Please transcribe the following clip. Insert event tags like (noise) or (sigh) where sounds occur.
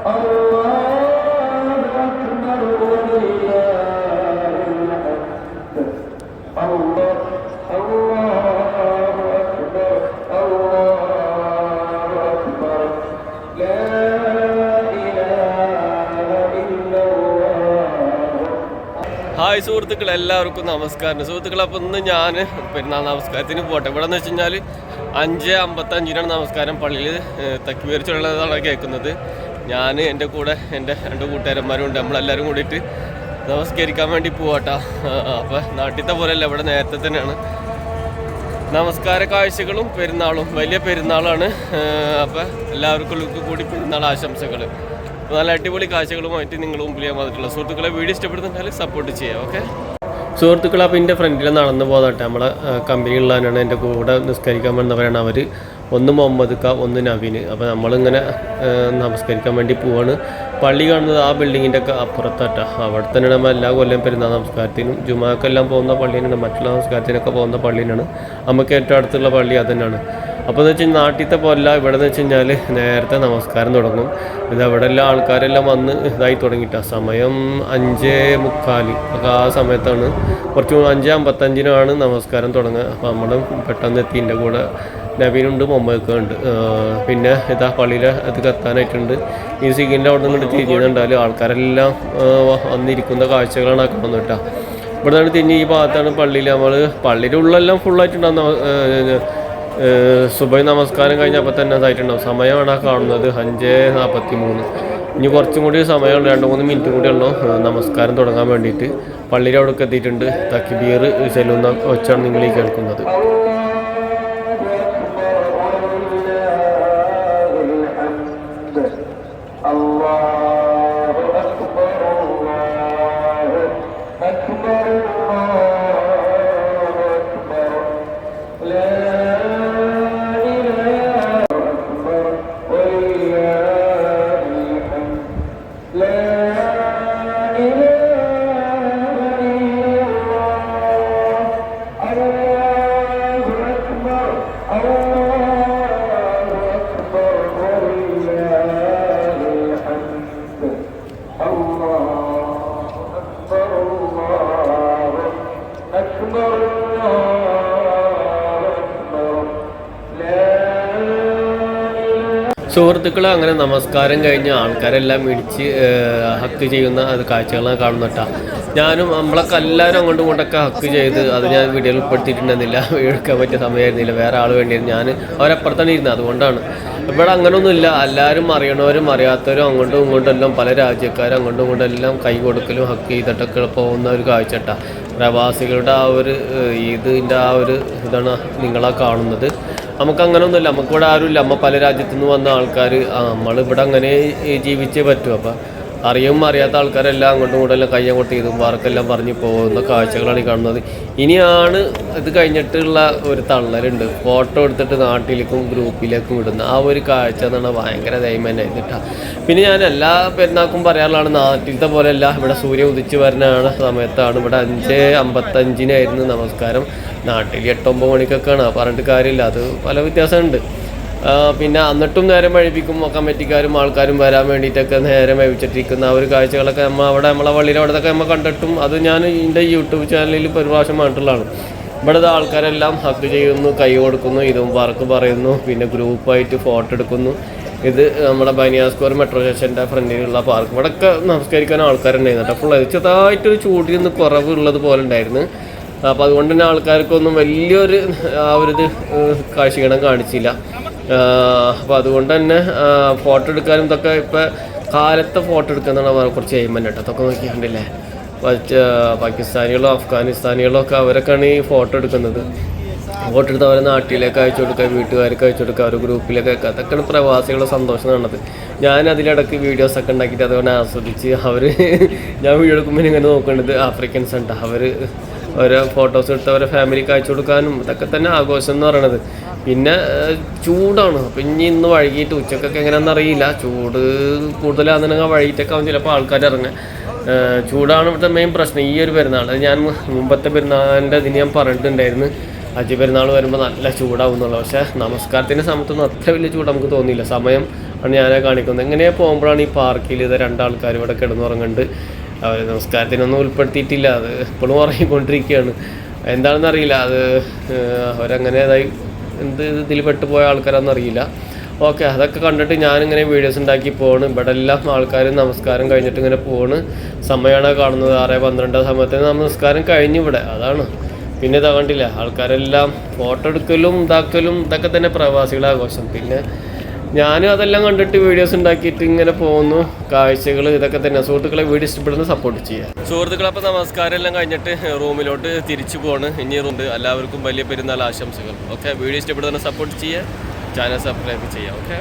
Hi സുഹൃത്തുക്കൾ എല്ലാവർക്കും നമസ്കാരം. സുഹൃത്തുക്കൾ അപ്പോൾ ഇന്ന് ഞാൻ പെരുന്നാൾ നമസ്കാരത്തിന് പോട്ടെ. ഇവിടെ എന്ന് വെച്ച് കഴിഞ്ഞാൽ അഞ്ച് അമ്പത്തഞ്ചിനാണ് നമസ്കാരം പള്ളിയിൽ തക്കിവേറിച്ചുള്ളതാണ് കേൾക്കുന്നത്. ഞാൻ എന്റെ കൂടെ എന്റെ രണ്ട് കൂട്ടുകാരന്മാരും ഉണ്ട് നമ്മളെല്ലാവരും കൂടിയിട്ട് നമസ്കരിക്കാൻ വേണ്ടി പോവാട്ടോ. അപ്പോൾ നാട്ടിലത്തെ പോലെയല്ല ഇവിടെ നേരത്തെ തന്നെയാണ്. നമസ്കാര കാഴ്ചകളും പെരുന്നാളും. വലിയ പെരുന്നാളാണ്. അപ്പോൾ എല്ലാവർക്കും കൂടി പെരുന്നാൾ ആശംസകൾ നല്ല അടിപൊളി കാഴ്ചകളുമായിട്ട് നിങ്ങൾ മുമ്പിൽ ചെയ്യാൻ പറ്റുള്ളൂ സുഹൃത്തുക്കളെ വീഡിയോ ഇഷ്ടപ്പെടുന്നുണ്ടെങ്കിൽ സപ്പോർട്ട് ചെയ്യാം ഓക്കെ സുഹൃത്തുക്കളെ അപ്പോൾ എന്റെ ഫ്രണ്ടിൽ നടന്നു പോകട്ടെ നമ്മളെ കമ്പനിയുള്ളതാണ് എന്റെ കൂടെ നിസ്കരിക്കാൻ വന്നവരാണ് അവർ ഒന്ന് മുഹമ്മദ് ക ഒന്ന് നവീന് അപ്പോൾ നമ്മളിങ്ങനെ നമസ്കരിക്കാൻ വേണ്ടി പോവാണ്. പള്ളി കാണുന്നത് ആ ബിൽഡിങ്ങിന്റെ ഒക്കെ അപ്പുറത്താട്ട. അവിടെ തന്നെയാണ് നമ്മൾ എല്ലാ കൊല്ലം പെരുന്നാൾ നമസ്കാരത്തിനും ജുമാക്കെല്ലാം പോകുന്ന പള്ളിയാണ്. മറ്റുള്ള നമസ്കാരത്തിനൊക്കെ പോകുന്ന പള്ളിയാണ്. നമുക്ക് ഏറ്റവും അടുത്തുള്ള പള്ളി അത് തന്നെയാണ് അപ്പോൾ എന്ന് വെച്ചാൽ നാട്ടിലത്തെ പോലല്ല ഇവിടെ എന്ന് വെച്ച് കഴിഞ്ഞാൽ നേരത്തെ നമസ്കാരം തുടങ്ങും. ഇത് അവിടെ എല്ലാ ആൾക്കാരെല്ലാം വന്ന് ഇതായി തുടങ്ങിയിട്ട സമയം അഞ്ചേ മുക്കാൽ ഒക്കെ ആ സമയത്താണ് കുറച്ച് അഞ്ച് അമ്പത്തഞ്ചിനാണ് നമസ്കാരം തുടങ്ങുക. അപ്പോൾ നമ്മൾ പെട്ടെന്ന് എത്തിന്റെ കൂടെ നവീനുണ്ട് മുമ്പൊക്കെ ഉണ്ട്. പിന്നെ ഇതാ പള്ളിയിൽ അത് കത്താനായിട്ടുണ്ട്. ഈ സിഗിന്റെ അവിടെ നിന്ന് ഇങ്ങോട്ട് തിരിഞ്ഞിട്ടുണ്ടാലും ആൾക്കാരെല്ലാം വന്നിരിക്കുന്ന കാഴ്ചകളാണ് ആ കാണുന്നത് കേട്ടോ. ഇവിടെ നിന്ന് തിരിഞ്ഞ് ഈ ഭാഗത്താണ് പള്ളിയിൽ നമ്മൾ പള്ളിയുടെ ഉള്ളെല്ലാം ഫുള്ളായിട്ടുണ്ടാകുന്ന സുബൈ നമസ്കാരം കഴിഞ്ഞപ്പോൾ തന്നെ അതായിട്ടുണ്ടാവും സമയമാണ് കാണുന്നത് അഞ്ച് നാൽപ്പത്തി മൂന്ന് ഇനി കുറച്ചും കൂടി സമയമുണ്ട് രണ്ട് മൂന്ന് മിനിറ്റ് കൂടി ഉള്ളൂ നമസ്കാരം തുടങ്ങാൻ വേണ്ടിയിട്ട്. പള്ളിയുടെ അവിടെ എത്തിയിട്ടുണ്ട് തക്കിബീർ ചെല്ലുന്ന ഒച്ചാണ് നിങ്ങൾ ഈ കേൾക്കുന്നത്. Uh... സുഹൃത്തുക്കൾ അങ്ങനെ നമസ്കാരം കഴിഞ്ഞ് ആൾക്കാരെല്ലാം ഇടിച്ച് ഹക്ക് ചെയ്യുന്ന അത് കാഴ്ചകളാണ് കാണുന്നട്ടാ ഞാനും നമ്മളൊക്കെ എല്ലാവരും അങ്ങോട്ടും ഇങ്ങോട്ടൊക്കെ ഹക്ക് ചെയ്ത് അത് ഞാൻ വീഡിയോയിൽ ഉൾപ്പെടുത്തിയിട്ടുണ്ടെന്നില്ല. (laughs) എടുക്കാൻ പറ്റിയ സമയമായിരുന്നില്ല. വേറെ ആൾ വേണ്ടിയിരുന്നു ഞാൻ അവരപ്പുറത്താണ് ഇരുന്നത്. അതുകൊണ്ടാണ്. ഇവിടെ അങ്ങനെയൊന്നുമില്ല എല്ലാവരും അറിയണവരും അറിയാത്തവരും അങ്ങോട്ടും ഇങ്ങോട്ടും എല്ലാം പല രാജ്യക്കാരും അങ്ങോട്ടും ഇങ്ങോട്ടും എല്ലാം കൈ കൊടുക്കലും ഹക്ക് ചെയ്തിട്ടൊക്കെ പോകുന്ന ഒരു കാഴ്ചട്ടാ പ്രവാസികളുടെ ആ ഒരു ഇതിന്റെ ആ ഒരു ഇതാണ് നിങ്ങളാ കാണുന്നത്. നമുക്ക് അങ്ങനെയൊന്നുമില്ല നമുക്കിവിടെ ആരുമില്ല. നമ്മൾ പല രാജ്യത്തു നിന്ന് വന്ന ആൾക്കാർ നമ്മളിവിടെ അങ്ങനെ ജീവിച്ചേ പറ്റൂ. അപ്പം അറിയും അറിയാത്ത ആൾക്കാരെല്ലാം അങ്ങോട്ടും ഇങ്ങോട്ടും എല്ലാം കയ്യം കൊട്ട് ഇതും വാർക്കെല്ലാം പറഞ്ഞ് പോകുന്ന കാഴ്ചകളാണ് കാണുന്നത്. ഇനിയാണ് ഇത് കഴിഞ്ഞിട്ടുള്ള ഒരു തള്ളലുണ്ട്. ഫോട്ടോ എടുത്തിട്ട് നാട്ടിലേക്കും ഗ്രൂപ്പിലേക്കും ഇടുന്ന ആ ഒരു കാഴ്ച എന്നാണ് ഭയങ്കര ദൈമന്നെ കിട്ടുക പിന്നെ ഞാൻ എല്ലാ പെരുന്നാക്കും പറയാറുള്ളതാണ് നാട്ടിലത്തെ പോലെയല്ല ഇവിടെ സൂര്യ ഉദിച്ച് വരുന്ന സമയത്താണ്. ഇവിടെ അഞ്ച് അമ്പത്തഞ്ചിനായിരുന്നു നമസ്കാരം. നാട്ടിൽ എട്ടൊമ്പത് മണിക്കൊക്കെയാണ്. പറഞ്ഞിട്ട് കാര്യമില്ല. അത് പല വ്യത്യാസമുണ്ട്. പിന്നെ എന്നിട്ടും നേരം വഴിപ്പിക്കും കമ്മിറ്റിക്കാരും ആൾക്കാരും വരാൻ വേണ്ടിയിട്ടൊക്കെ നേരം വഴിച്ചിട്ടിരിക്കുന്ന ആ ഒരു കാഴ്ചകളൊക്കെ നമ്മൾ അവിടെ നമ്മളെ വള്ളിയിലെ അവിടെ നമ്മൾ കണ്ടിട്ടും അത് ഞാൻ എന്റെ യൂട്യൂബ് ചാനലിൽ പരിഭാഷം കണ്ടിട്ടുള്ളതാണ്. ഇവിടെ ആൾക്കാരെല്ലാം ഹക്ക് ചെയ്യുന്നു കൈ കൊടുക്കുന്നു ഇതും വർക്ക് പറയുന്നു പിന്നെ ഗ്രൂപ്പായിട്ട് ഫോട്ടോ എടുക്കുന്നു. ഇത് നമ്മുടെ ബനിയാസ്കോർ മെട്രോ സ്റ്റേഷന്റെ ഫ്രണ്ടിലുള്ള പാർക്ക് ഇവിടെയൊക്കെ നമസ്കരിക്കാൻ ആൾക്കാരുണ്ടായിരുന്നു കേട്ടോ. ഫുൾ ചെറുതായിട്ടൊരു ചൂടിൽ നിന്ന് കുറവ് ഉള്ളത് പോലെ ഉണ്ടായിരുന്നു. അപ്പോൾ അതുകൊണ്ട് തന്നെ ആൾക്കാർക്കൊന്നും വലിയൊരു ആ ഒരു ഇത് കാണിച്ചില്ല. അപ്പോൾ അതുകൊണ്ട് തന്നെ ഫോട്ടോ എടുക്കാനും ഇതൊക്കെ ഇപ്പം കാലത്തെ ഫോട്ടോ എടുക്കുന്നതാണ് കുറച്ച് എയിമെന്റ് കേട്ടോ അതൊക്കെ നോക്കിയിട്ടുണ്ടല്ലേ പാകിസ്ഥാനികളോ അഫ്ഗാനിസ്ഥാനികളോ ഒക്കെ അവരൊക്കെയാണ് ഈ ഫോട്ടോ എടുക്കുന്നത്. ഫോട്ടോ എടുത്ത് അവരെ നാട്ടിലേക്ക് അയച്ചു കൊടുക്കുക വീട്ടുകാർക്ക് അയച്ചു കൊടുക്കുക അവരുടെ ഗ്രൂപ്പിലേക്ക് അയക്കുക. അതൊക്കെയാണ് പ്രവാസികളുടെ സന്തോഷം കാണുന്നത്. ഞാൻ അതിലിടയ്ക്ക് വീഡിയോസ് ഒക്കെ ഉണ്ടാക്കിയിട്ട് അതുകൊണ്ട് ആസ്വദിച്ച് അവർ (laughs) ഞാൻ വീഡിയോ എടുക്കുമ്പോൾ ഇങ്ങനെ നോക്കേണ്ടത് ആഫ്രിക്കൻസ് ഉണ്ട് അവർ ഓരോ ഫോട്ടോസ് എടുത്ത് അവരെ ഫാമിലിക്ക് അയച്ചു കൊടുക്കാനും ഇതൊക്കെ തന്നെ ആഘോഷം എന്ന് പറയണത്. പിന്നെ ചൂടാണ്. അപ്പം ഇനി ഇന്ന് വൈകിട്ട് ഉച്ചക്കൊക്കെ എങ്ങനെയാണെന്ന് അറിയില്ല. ചൂട് കൂടുതലാണെന്നുണ്ടെങ്കിൽ വൈകിട്ടൊക്കെ ആവും ചിലപ്പോൾ ആൾക്കാർ ഇറങ്ങുക ചൂടാണ് ഇവിടുത്തെ മെയിൻ പ്രശ്നം ഈ ഒരു പെരുന്നാൾ. ഞാൻ മുമ്പത്തെ പെരുന്നാളിന്റെ ഇതിന് ഞാൻ പറഞ്ഞിട്ടുണ്ടായിരുന്നു. അജി പെരുന്നാൾ വരുമ്പോൾ നല്ല ചൂടാവും എന്നുള്ളത്. പക്ഷേ നമസ്കാരത്തിന്റെ സമയത്തൊന്നും അത്ര വലിയ ചൂട് നമുക്ക് തോന്നിയില്ല. സമയം ആണ് ഞാനെ കാണിക്കുന്നത്. എങ്ങനെയാണ് പോകുമ്പോഴാണ് ഈ പാർക്കിൽ ഇത് രണ്ടാൾക്കാർ ഇവിടെ കിടന്നുറങ്ങുന്നുണ്ട് അവർ നമസ്കാരത്തിനൊന്നും ഉൾപ്പെടുത്തിയിട്ടില്ല. അത് ഇപ്പോഴും ഉറങ്ങിക്കൊണ്ടിരിക്കുകയാണ്. എന്താണെന്ന് അറിയില്ല. അത് അവരങ്ങനെ ഇതായി എന്ത് ഇതിൽ പെട്ടുപോയ ആൾക്കാരാണെന്ന് അറിയില്ല. ഓക്കെ അതൊക്കെ കണ്ടിട്ട് ഞാനിങ്ങനെ വീഡിയോസ് ഉണ്ടാക്കി പോണ്. ഇവിടെ എല്ലാം ആൾക്കാരും നമസ്കാരം കഴിഞ്ഞിട്ട് ഇങ്ങനെ പോണ്. സമയമാണ് കാണുന്നത്. ആറ് പന്ത്രണ്ട് സമയത്ത് നമസ്കാരം കഴിഞ്ഞു ഇവിടെ. അതാണ്. പിന്നെ ഇതാകണ്ടില്ല ആൾക്കാരെല്ലാം ഫോട്ടോ എടുക്കലും ഇതാക്കലും ഇതൊക്കെ തന്നെ പ്രവാസികളാഘോഷം പിന്നെ ഞാനും അതെല്ലാം കണ്ടിട്ട് വീഡിയോസ് ഉണ്ടാക്കിയിട്ട് ഇങ്ങനെ പോകുന്നു. കാഴ്ചകൾ ഇതൊക്കെ തന്നെ. സുഹൃത്തുക്കളെ വീഡിയോ ഇഷ്ടപ്പെടുന്ന സപ്പോർട്ട് ചെയ്യുക സുഹൃത്തുക്കളെ അപ്പോൾ നമസ്കാരം എല്ലാം കഴിഞ്ഞിട്ട് റൂമിലോട്ട് തിരിച്ചു പോണ് ഇനി റൂണ്ട് എല്ലാവർക്കും വലിയ പെരുന്നാൾ ആശംസകൾ. ഓക്കെ വീഡിയോ ഇഷ്ടപ്പെടുന്ന സപ്പോർട്ട് ചെയ്യുക ചാനൽ സബ്സ്ക്രൈബ് ചെയ്യുക ഓക്കെ